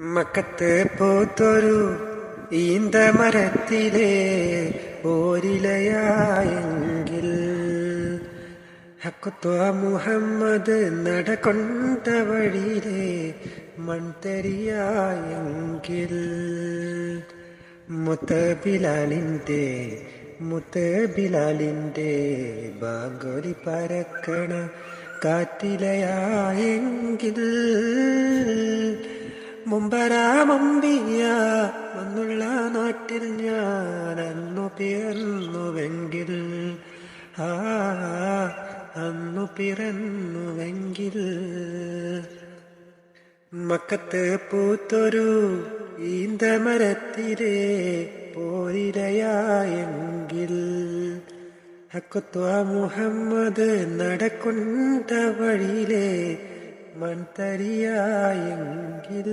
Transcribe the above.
മക്കത്ത് പൂത്തൊരു ഈന്തമരത്തിലെ ഓരിലയായെങ്കിൽ ഹക്കുത്വ മുഹമ്മദ് നടകൊണ്ട വഴിയിലെ മൺതരിയായെങ്കിൽ മുത്ത ബിലാലിന്റെ മുത്ത ബിലാലിന്റെ ബാഗോലി പരക്കണ കാറ്റിലയായെങ്കിൽ മുമ്പരാമമ്പിയ വന്നുള്ള നാട്ടിൽ ഞാൻ അന്നു പിറന്നുവെങ്കിൽ ആ അന്നു പിറന്നുവെങ്കിൽ. മക്കത്ത് പൂത്തൊരു ഈന്തമരത്തിലെ പോരിരയായെങ്കിൽ ഹക്കുത്വ മുഹമ്മദ് നടക്കൊണ്ട വഴിയിലെ മൺതരിയായെങ്കിൽ.